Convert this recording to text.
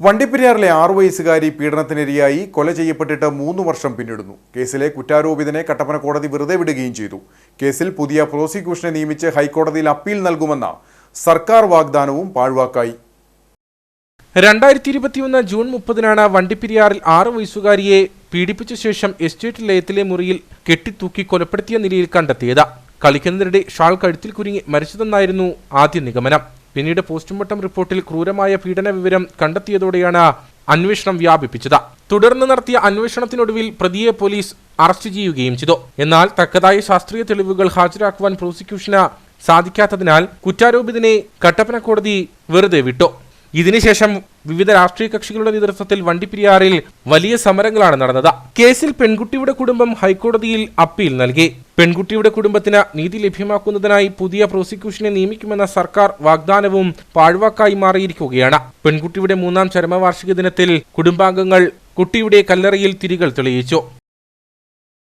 വണ്ടിപ്പെരിയാറിലെ ആറു വയസ്സുകാരി പീഡനത്തിനിരയായി കൊല ചെയ്യപ്പെട്ടിട്ട് മൂന്ന് വർഷം പിന്നിടുന്നു. കേസിലെ കുറ്റാരോപിതനെ കട്ടപ്പന കോടതി വെറുതെ വിടുകയും ചെയ്തു. കേസിൽ പുതിയ പ്രോസിക്യൂഷനെ നിയമിച്ച് ഹൈക്കോടതിയിൽ അപ്പീൽ നൽകുമെന്ന സർക്കാർ വാഗ്ദാനവും പാഴ്വാക്കായി. രണ്ടായിരത്തി ഇരുപത്തിയൊന്ന് ജൂൺ മുപ്പതിനാണ് വണ്ടിപ്പെരിയാറിൽ ആറ് വയസ്സുകാരിയെ പീഡിപ്പിച്ച ശേഷം എസ്റ്റേറ്റ് ലയത്തിലെ മുറിയിൽ കെട്ടിത്തൂക്കി കൊലപ്പെടുത്തിയ നിലയിൽ കണ്ടെത്തിയത്. കളിക്കുന്നതിനിടെ ഷാൾ കഴുത്തിൽ കുരുങ്ങി മരിച്ചതെന്നായിരുന്നു ആദ്യ നിഗമനം. പിന്നീട് പോസ്റ്റ്മോർട്ടം റിപ്പോർട്ടിൽ ക്രൂരമായ പീഡന വിവരം കണ്ടെത്തിയതോടെയാണ് അന്വേഷണം വ്യാപിപ്പിച്ചത്. തുടർന്ന് നടത്തിയ അന്വേഷണത്തിനൊടുവിൽ പ്രതിയെ പോലീസ് അറസ്റ്റ് ചെയ്യുകയും ചെയ്തു. എന്നാൽ തക്കതായ ശാസ്ത്രീയ തെളിവുകൾ ഹാജരാക്കുവാൻ പ്രോസിക്യൂഷന് സാധിക്കാത്തതിനാൽ കുറ്റാരോപിതനെ കട്ടപ്പന കോടതി വെറുതെ വിട്ടു. ഇതിനുശേഷം വിവിധ രാഷ്ട്രീയ കക്ഷികളുടെ നേതൃത്വത്തിൽ വണ്ടിപ്പിരിയാറിൽ വലിയ സമരങ്ങളാണ് നടന്നത്. കേസിൽ പെൺകുട്ടിയുടെ കുടുംബം ഹൈക്കോടതിയിൽ അപ്പീൽ നൽകി. പെൺകുട്ടിയുടെ കുടുംബത്തിന് നീതി ലഭ്യമാക്കുന്നതിനായി പുതിയ പ്രോസിക്യൂഷനെ നിയമിക്കുമെന്ന സർക്കാർ വാഗ്ദാനവും പാഴ്വാക്കായി മാറിയിരിക്കുകയാണ്. പെൺകുട്ടിയുടെ മൂന്നാം ചരമവാർഷിക ദിനത്തിൽ കുടുംബാംഗങ്ങൾ കുട്ടിയുടെ കല്ലറയിൽ തിരികൾ തെളിയിച്ചു.